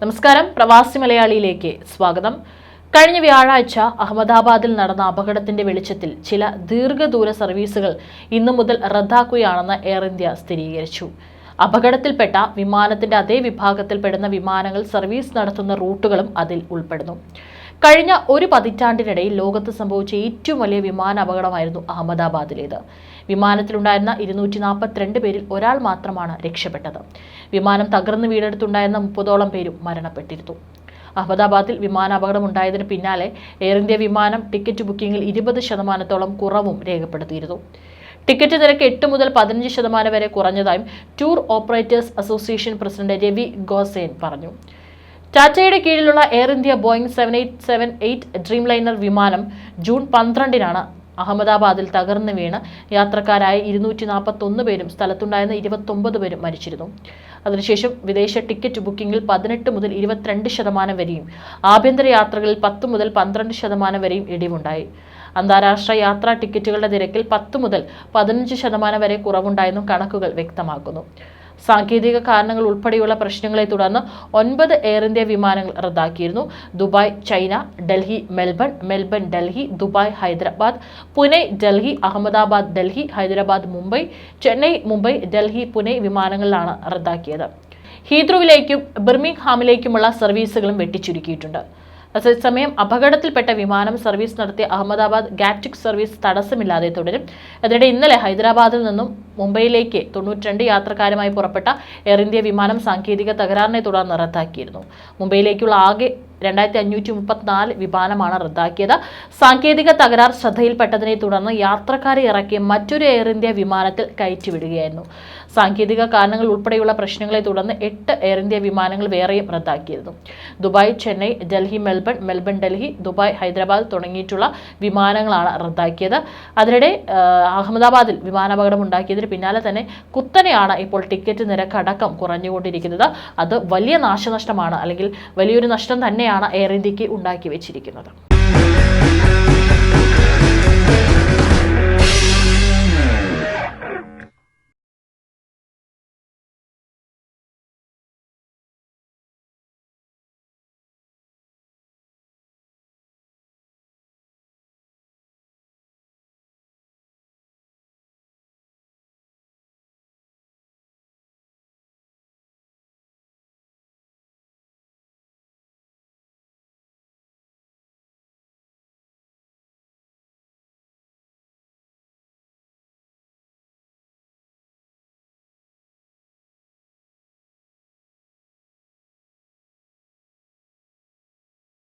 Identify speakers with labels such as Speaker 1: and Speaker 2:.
Speaker 1: നമസ്കാരം. പ്രവാസി മലയാളിയിലേക്ക് സ്വാഗതം. കഴിഞ്ഞ വ്യാഴാഴ്ച അഹമ്മദാബാദിൽ നടന്ന അപകടത്തിന്റെ വെളിച്ചത്തിൽ ചില ദീർഘദൂര സർവീസുകൾ ഇന്നു മുതൽ റദ്ദാക്കുകയാണെന്ന് എയർ ഇന്ത്യ സ്ഥിരീകരിച്ചു. അപകടത്തിൽപ്പെട്ട വിമാനത്തിന്റെ അതേ വിഭാഗത്തിൽപ്പെടുന്ന വിമാനങ്ങൾ സർവീസ് നടത്തുന്ന റൂട്ടുകളും അതിൽ ഉൾപ്പെടുന്നു. കഴിഞ്ഞ ഒരു പതിറ്റാണ്ടിനിടയിൽ ലോകത്ത് സംഭവിച്ച ഏറ്റവും വലിയ വിമാന അപകടമായിരുന്നു അഹമ്മദാബാദിലേത്. വിമാനത്തിലുണ്ടായിരുന്ന ഇരുന്നൂറ്റി നാൽപ്പത്തിരണ്ട് പേരിൽ ഒരാൾ മാത്രമാണ് രക്ഷപ്പെട്ടത്. വിമാനം തകർന്നു വീടെടുത്തുണ്ടായിരുന്ന മുപ്പതോളം പേരും മരണപ്പെട്ടിരുന്നു. അഹമ്മദാബാദിൽ വിമാനാപകടം ഉണ്ടായതിന് പിന്നാലെ എയർ ഇന്ത്യ വിമാനം ടിക്കറ്റ് ബുക്കിംഗിൽ ഇരുപത് ശതമാനത്തോളം കുറവും രേഖപ്പെടുത്തിയിരുന്നു. ടിക്കറ്റ് നിരക്ക് എട്ട് മുതൽ പതിനഞ്ച് ശതമാനം വരെ കുറഞ്ഞതായും tour operators association president Ravi Gosain പറഞ്ഞു. ടാറ്റയുടെ കീഴിലുള്ള Air India Boeing seven eight seven eight dreamliner വിമാനം ജൂൺ പന്ത്രണ്ടിനാണ് അഹമ്മദാബാദിൽ തകർന്നു വീണ്. യാത്രക്കാരായ ഇരുന്നൂറ്റി നാൽപ്പത്തൊന്ന് പേരും സ്ഥലത്തുണ്ടായിരുന്ന ഇരുപത്തൊമ്പത് പേരും മരിച്ചിരുന്നു. അതിനുശേഷം വിദേശ ടിക്കറ്റ് ബുക്കിംഗിൽ പതിനെട്ട് മുതൽ ഇരുപത്തിരണ്ട് ശതമാനം വരെയും ആഭ്യന്തര യാത്രകളിൽ പത്ത് മുതൽ പന്ത്രണ്ട് ശതമാനം വരെയും ഇടിവുണ്ടായി. അന്താരാഷ്ട്ര യാത്രാ ടിക്കറ്റുകളുടെ നിരക്കിൽ പത്ത് മുതൽ പതിനഞ്ച് ശതമാനം വരെ കുറവുണ്ടായെന്നും കണക്കുകൾ വ്യക്തമാക്കുന്നു. സാങ്കേതിക കാരണങ്ങൾ ഉൾപ്പെടെയുള്ള പ്രശ്നങ്ങളെ തുടർന്ന് ഒൻപത് എയർ ഇന്ത്യ വിമാനങ്ങൾ റദ്ദാക്കിയിരുന്നു. Dubai China Delhi Melbourne Melbourne Delhi Dubai Hyderabad Pune Delhi Ahmedabad Delhi Hyderabad Mumbai Chennai Mumbai Delhi Pune വിമാനങ്ങളിലാണ് റദ്ദാക്കിയത്. ഹീദ്രുവിലേക്കും ബിർമിംഗ്ഹാമിലേക്കുമുള്ള സർവീസുകളും വെട്ടിച്ചുരുക്കിയിട്ടുണ്ട്. അതേസമയം അപകടത്തിൽപ്പെട്ട വിമാനം സർവീസ് നടത്തിയ അഹമ്മദാബാദ് ഗാറ്റിക് സർവീസ് തടസ്സമില്ലാതെ തുടരും. അതിനിടെ ഇന്നലെ ഹൈദരാബാദിൽ നിന്നും മുംബൈയിലേക്ക് തൊണ്ണൂറ്റിരണ്ട് യാത്രക്കാരുമായി പുറപ്പെട്ട എയർ ഇന്ത്യ വിമാനം സാങ്കേതിക തകരാറിനെ തുടർന്ന് റദ്ദാക്കിയിരുന്നു. മുംബൈയിലേക്കുള്ള ആകെ രണ്ടായിരത്തി അഞ്ഞൂറ്റി മുപ്പത്തിനാല് വിമാനമാണ് റദ്ദാക്കിയത്. സാങ്കേതിക തകരാർ ശ്രദ്ധയിൽപ്പെട്ടതിനെ തുടർന്ന് യാത്രക്കാരെ ഇറക്കി മറ്റൊരു എയർ ഇന്ത്യ വിമാനത്തിൽ കയറ്റിവിടുകയായിരുന്നു. സാങ്കേതിക കാരണങ്ങൾ ഉൾപ്പെടെയുള്ള പ്രശ്നങ്ങളെ തുടർന്ന് എട്ട് എയർ ഇന്ത്യ വിമാനങ്ങൾ വേറെയും റദ്ദാക്കിയിരുന്നു. Dubai Chennai Delhi Melbourne Melbourne Delhi Dubai Hyderabad തുടങ്ങിയിട്ടുള്ള വിമാനങ്ങളാണ് റദ്ദാക്കിയത്. അതിനിടെ അഹമ്മദാബാദിൽ വിമാനാപകടം ഉണ്ടാക്കിയതിന് പിന്നാലെ തന്നെ കുത്തനെയാണ് ഇപ്പോൾ ടിക്കറ്റ് നിരക്ക് അടക്കം കുറഞ്ഞുകൊണ്ടിരിക്കുന്നത്. അത് വലിയ നാശനഷ്ടമാണ്. അല്ലെങ്കിൽ വലിയൊരു നഷ്ടം തന്നെയാണ് എയർ ഇന്ത്യയ്ക്ക് ഉണ്ടാക്കി വെച്ചിരിക്കുന്നത്.